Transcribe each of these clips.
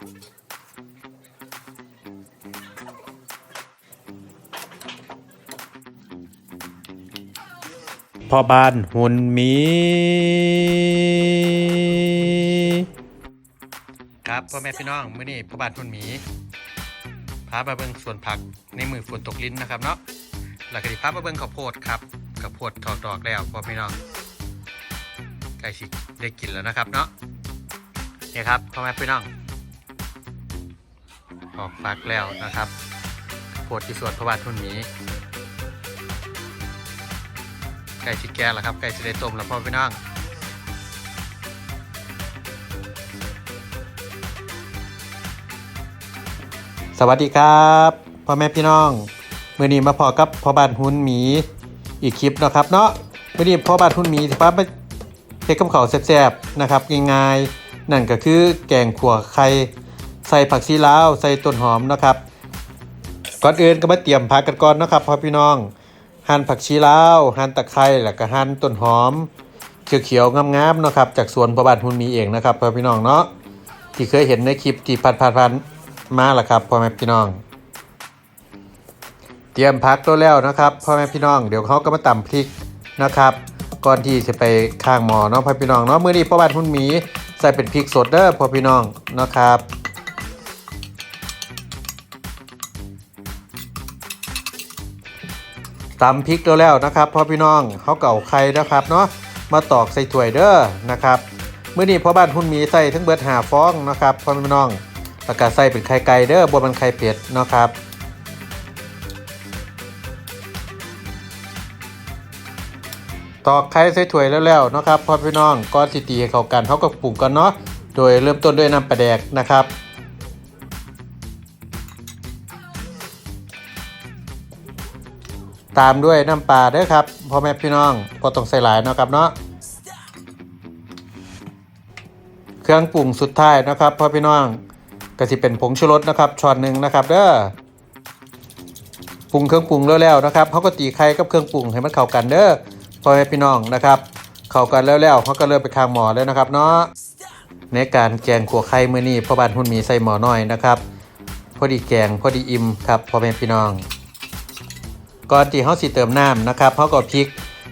พ่อบ้านหุ่นหมี ครับพ่อแม่พี่น้องมื้อนี้พ่อบ้านหุ่นหมีพามาเบิ่งสวนผักในมือฝนตกลิ้นนะครับเนาะแล้วก็สิพามาเบิ่งข้าวโพดครับข้าวโพดถอดดอกแล้วพ่อพี่น้องใกล้สิได้กินแล้วนะครับเนาะนี่ครับพ่อแม่พี่น้อง ออกฟักแล้วนะครับโพดที่สวนพ่อบานหุ่นหมีไก่ชิแก่แล้วครับไก่สิได้ต้มแล้วพ่อพี่น้องสวัสดีครับพ่อแม่พี่น้องมื่อนี้มาพอกับพ่อบ้านหุ้นหมีอีกคลิปนะครับเนาะมื่อนี้พ่อบ้านหุ้นหมีสิพาไปเฮ็ดกับข้าแซ่บๆนะครับง่ายๆนั่นก็คือแกงขั่วไข่ ใส่ผักชีลาวใส่ต้นหอมนะครับ ก่อนอื่นก็มาเตรียมผักกันก่อนนะครับพ่อพี่น้อง หั่นผักชีลาวหั่นตะไคร้แล้วก็หั่นต้นหอมเขียวๆงามๆนะครับ จากสวนพระบาทหุ่นมีเองนะครับพ่อพี่น้องเนาะที่เคยเห็นในคลิปที่ผ่านๆมาแล้วครับพ่อแม่พี่น้อง เตรียมพักตัวแล้วนะครับพ่อแม่พี่น้องเดี๋ยวเขาก็มาตำพริกนะครับก่อนที่จะไปข้างหมอเนาะพ่อพี่น้องเนาะมื้อนี้พ่อบ้านหุ่นมีใส่เป็นพริกสดเด้อพ่อพี่น้องนะครับ ตำพริกแล้วแล้วนะครับพ่อพี่น้องเขาเก่าไข่นะครับเนาะมาตอกใส่ถ้วยเด้อนะครับเมื่อนี้พ่อบ้านหุ่นมีใส่ทั้งเบิดหาฟองนะครับพ่อพี่น้องแล้วก็ใส่เป็นไข่ไก่เด้อบนมันไข่เป็ดเนาะครับตอกไข่ใส่ถ้วยแล้วแล้วนะครับพ่อพี่น้องก่อนสิตีเข้ากันเขาก็ปรุงกันเนาะโดยเริ่มต้นด้วยน้ำปลาแดกนะครับ ตามด้วยน้ำปลาเด้อครับพ่อแม่พี่น้องก็ต้องใส่หลายเนาะครับเนาะเครื่องปรุงสุดท้ายนะครับพ่อพี่น้องก็สิเป็นผงชูรสนะครับช้อนหนึ่งนะครับเด้อปรุงเครื่องปรุงแล้วๆนะครับเขาก็ตีไข่กับเครื่องปรุงให้มันเข้ากันเด้อพ่อแม่พี่น้องนะครับ เข้ากันแล้วๆเขาก็เริ่มไปข้างหมอแล้วนะครับเนาะในการแกงขัวไข่มื้อนี้พ่อบ้านหุ่นมีใส่หมอน้อยนะครับพอดีแกงพอดีอิ่มครับพ่อแม่พี่น้อง ก่อนที่เขาสิเติมน้ำนะครับเขาก็พริก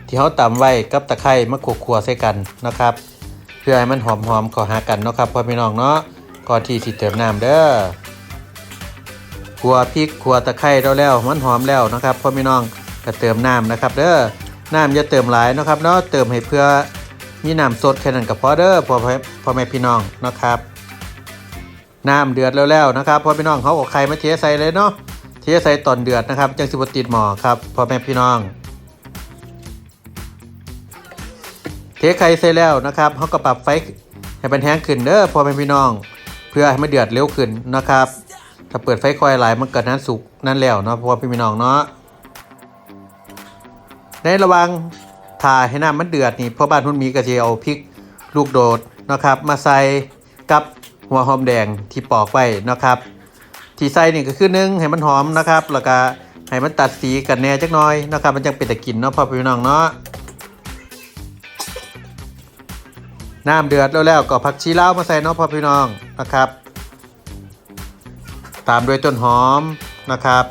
ที่เขาตำไว้กับตะไคร้มะขวๆใส่กันนะครับ เพื่อให้มันหอมๆเข้าหากันเนาะครับพ่อพี่น้องเนาะก่อนที่สิเติมน้ำเด้อขัวพริกขัวตะไคร้แล้วแล้วมันหอมแล้วนะครับพ่อพี่น้องก็เติมน้ำนะครับ เด้อน้ำอย่าเติมหลายนะครับเนาะเติมให้เพื่อมีน้ำสดแค่นั้นก็พอเด้อพ่อพ่อแม่พี่น้องนะครับน้ำเดือดแล้วแล้วนะครับพ่อพี่น้องเขาเอาไข่มาเทใส่เลยเนาะ ที่จะใส่ตอนเดือดนะครับจังสิบติดหมอครับพ่อแม่พี่น้อง เทไข่ใส่แล้วนะครับเขาก็ปรับไฟให้เป็นแห้งขึ้นเด้อพ่อแม่พี่น้อง เพื่อให้มันเดือดเร็วขึ้นนะครับ ถ้าเปิดไฟคอยหลายมันเกิดนั้นสุกนั่นแล้วเนาะพ่อพี่น้องเนาะในระหวังถ่าให้น้ำมันเดือดนี่พ่อบ้านทุ่นมีกระเจียวพริกลูกโดดนะครับ มาใส่กับหัวหอมแดงที่ปอกไว้นะครับ ที่ใส่นี่ก็คือนึ่งให้มันหอมนะครับ แล้วก็ให้มันตัดสีกันแหน่จักหน่อยนะครับ มันจังเป็นตะกินเนาะพ่อพี่น้องเนาะน้ำเดือดแล้วแล้วก็ผักชีเล้ามาใส่เนาะพ่อพี่น้องนะครับ ตามด้วยต้นหอมนะครับ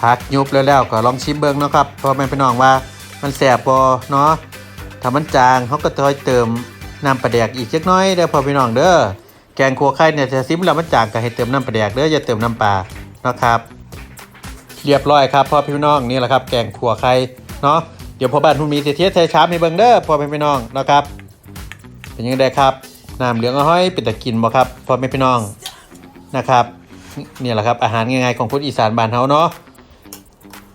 ผักยุบแล้วแล้วก็ลองชิมเบิ้งเนาะครับพ่อแม่พี่น้องว่ามันแสบบ่เนาะ ถ้ามันจางเขาก็จะเติมน้ำปลาแดกอีกเล็กน้อยเด้อพ่อพี่น้องเด้อแกงขัวไข่เนี่ยจะซิมแล้วมันจางก็ให้เติมน้ำปลาแดกเด้ออย่าเติมน้ำปลานะครับ เรียบร้อยครับพ่อพี่น้องนี่แหละครับ แกงขัวไข่เนาะเดี๋ยวพ่อบ้านพุ่มีเสียเทใส่ชามให้เบิ่งเด้อพ่อพี่น้องนะครับ เป็นยังไงครับน้ำเหลืองอ้อยเป็นตะกินบ่ครับพ่อแม่พี่น้องนะครับนี่แหละครับอาหารง่ายๆของคนอีสานบ้านเฮาเนาะ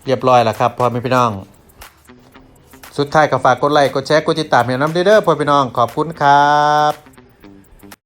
เรียบร้อยแล้วครับพ่อแม่พี่น้อง สุดท้ายก็ฝากกดไลค์กดแชร์กดติดตามให้น้ำเด้อพ่อพี่น้องขอบคุณครับ